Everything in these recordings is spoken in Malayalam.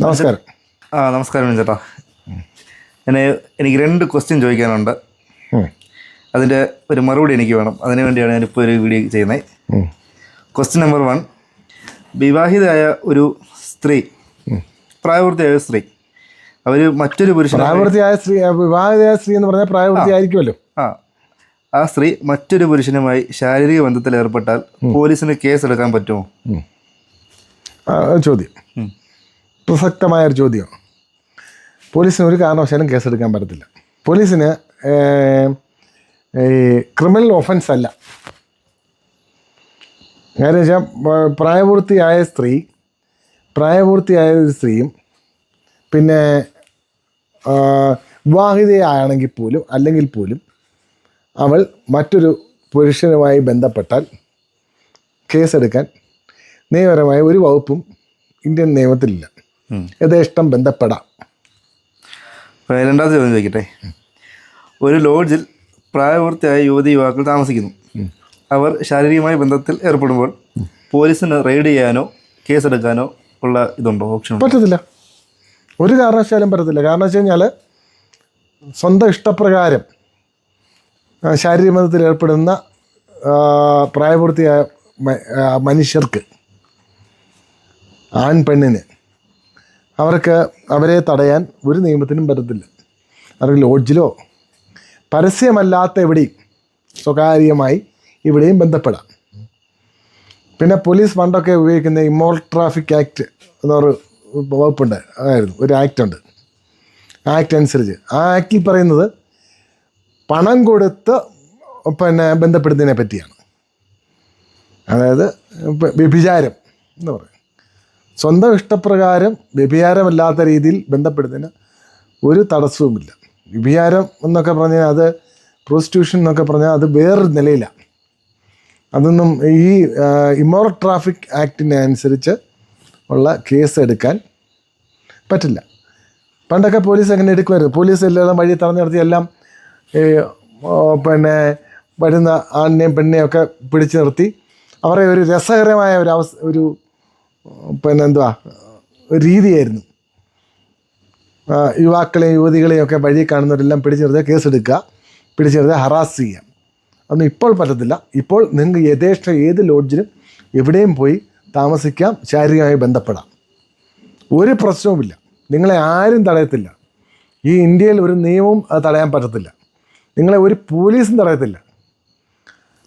നമസ്കാരം. ആ നമസ്കാരം ചേട്ടാ ഞാൻ എനിക്ക് രണ്ട് ക്വസ്റ്റ്യൻ ചോദിക്കാനുണ്ട്. അതിന്റെ ഒരു മറുപടി എനിക്ക് വേണം. അതിനു വേണ്ടിയാണ് ഞാനിപ്പോൾ ഒരു വീഡിയോ ചെയ്യുന്നത് ക്വസ്റ്റ്യൻ നമ്പർ വൺ വിവാഹിതയായ ഒരു സ്ത്രീ പ്രായപൂർത്തിയായ സ്ത്രീ. അവർ മറ്റൊരു പുരുഷനെ പ്രായപൂർത്തിയായ സ്ത്രീ വിവാഹിതയായ സ്ത്രീ എന്ന് പറഞ്ഞാൽ പ്രായപൂർത്തിയായിരിക്കുമല്ലോ. ആ ആ സ്ത്രീ മറ്റൊരു പുരുഷനുമായി ശാരീരിക ബന്ധത്തിൽ ഏർപ്പെട്ടാൽ പോലീസിന് കേസ് എടുക്കാൻ പറ്റുമോ ചോദ്യം. ഉം. പ്രസക്തമായ ഒരു ചോദ്യം. പോലീസിന് ഒരു കാരണവശാലും കേസെടുക്കാൻ പറ്റത്തില്ല. പോലീസിന് ഈ ക്രിമിനൽ ഒഫൻസ് അല്ല. കാര്യം വെച്ചാൽ പ്രായപൂർത്തിയായ സ്ത്രീ പ്രായപൂർത്തിയായ ഒരു സ്ത്രീയും പിന്നെ വിവാഹിതയാണെങ്കിൽ പോലും അല്ലെങ്കിൽ പോലും അവൾ മറ്റൊരു പുരുഷനുമായി ബന്ധപ്പെട്ടാൽ കേസെടുക്കാൻ നിയമപരമായ ഒരു വകുപ്പും ഇന്ത്യൻ നിയമത്തിലില്ല. യഥേഷ്ടം ബന്ധപ്പെടാം. രണ്ടാമത്തെ ചോദ്യം ചോദിക്കട്ടെ? ഒരു ലോഡ്ജിൽ പ്രായപൂർത്തിയായ യുവതി യുവാക്കൾ താമസിക്കുന്നു. അവർ ശാരീരികമായ ബന്ധത്തിൽ ഏർപ്പെടുമ്പോൾ പോലീസിന് റെയ്ഡ് ചെയ്യാനോ കേസെടുക്കാനോ ഉള്ള ഇതുണ്ടോ? ഓപ്ഷൻ പറ്റത്തില്ല. ഒരു കാരണവശാലും പറ്റത്തില്ല. കാരണം വെച്ച് കഴിഞ്ഞാൽ സ്വന്തം ഇഷ്ടപ്രകാരം ശാരീരിക ബന്ധത്തിൽ ഏർപ്പെടുന്ന പ്രായപൂർത്തിയായ മനുഷ്യർക്ക് ആൺ പെണ്ണിന് അവർക്ക് അവരെ തടയാൻ ഒരു നിയമത്തിനും പറ്റത്തില്ല. അവർക്ക് ലോഡ്ജിലോ പരസ്യമല്ലാത്ത എവിടെയും സ്വകാര്യമായി ഇവിടെയും ബന്ധപ്പെടാം. പിന്നെ പോലീസ് പണ്ടൊക്കെ ഉപയോഗിക്കുന്ന ഇമോൾ ട്രാഫിക് ആക്ട് എന്നൊരു വകുപ്പുണ്ട്. അതായിരുന്നു ഒരു ആക്ട് ഉണ്ട്. ആക്ട് അനുസരിച്ച്. ആ ആക്ടിൽ പറയുന്നത് പണം കൊടുത്ത് പിന്നെ ബന്ധപ്പെടുന്നതിനെ പറ്റിയാണ്. അതായത് വ്യഭിചാരം എന്ന് പറയും. സ്വന്തം ഇഷ്ടപ്രകാരം വ്യഭിചാരമല്ലാത്ത രീതിയിൽ ബന്ധപ്പെടുന്നതിന് ഒരു തടസ്സവുമില്ല. വ്യഭിചാരം എന്നൊക്കെ പറഞ്ഞാൽ അത് പ്രോസ്റ്റിറ്റ്യൂഷൻ എന്നൊക്കെ പറഞ്ഞാൽ അത് വേറൊരു നിലയിലാണ് അതൊന്നും ഈ ഇമോർ ട്രാഫിക് ആക്ടിനെ അനുസരിച്ച് ഉള്ള കേസ് എടുക്കാൻ പറ്റില്ല. പണ്ടൊക്കെ പോലീസ് അങ്ങനെ എടുക്കുമായിരുന്നു? പോലീസ് എല്ലാം വഴി തടഞ്ഞു നടത്തി എല്ലാം പിന്നെ വരുന്ന ആണിനെയും പെണ്ണിനെയും ഒക്കെ പിടിച്ചു നിർത്തി. അവരെ ഒരു രസകരമായ ഒരു അവസ്ഥ ഒരു പിന്നെ എന്തുവാ ഒരു രീതിയായിരുന്നു യുവാക്കളെയും യുവതികളെയും ഒക്കെ വഴി കാണുന്നവരെല്ലാം പിടിച്ചു നിർത്തുക കേസെടുക്കുക പിടിച്ചു നിർത്തുക ഹറാസ് ചെയ്യുക. അതൊന്നും ഇപ്പോൾ പറ്റത്തില്ല. ഇപ്പോൾ നിങ്ങൾക്ക് യഥേഷ്ട ഏത് ലോഡ്ജിലും എവിടെയും പോയി താമസിക്കാം ശാരീരികമായി ബന്ധപ്പെടാം. ഒരു പ്രശ്നവുമില്ല. നിങ്ങളെ ആരും തടയത്തില്ല. ഈ ഇന്ത്യയിൽ ഒരു നിയമവും അത് തടയാൻ പറ്റത്തില്ല. നിങ്ങളെ ഒരു പോലീസും തടയത്തില്ല.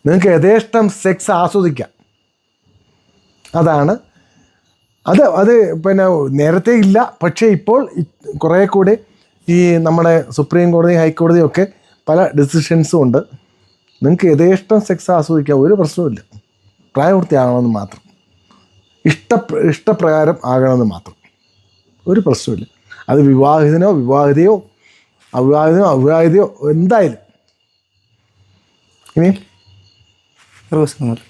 നിങ്ങൾക്ക് യഥേഷ്ടം സെക്സ് ആസ്വദിക്കാം. അതാണ് അത് അത് പിന്നെ നേരത്തെ ഇല്ല. പക്ഷേ ഇപ്പോൾ കുറേ കൂടി ഈ നമ്മുടെ സുപ്രീം കോടതി ഹൈക്കോടതി ഒക്കെ പല ഡിസിഷൻസും ഉണ്ട്. നിങ്ങൾക്ക് യഥേഷ്ടം സെക്സ് ആസ്വദിക്കാം ഒരു പ്രശ്നവുമില്ല പ്രായപൂർത്തിയാകണമെന്ന് മാത്രം. ഇഷ്ട ഇഷ്ടപ്രകാരം ആകണമെന്ന് മാത്രം. ഒരു പ്രശ്നമില്ല അത് വിവാഹിതനോ വിവാഹിതയോ അവിവാഹിതനോ അവിവാഹിതയോ എന്തായാലും. ഇനി? റോസ് കൂടി.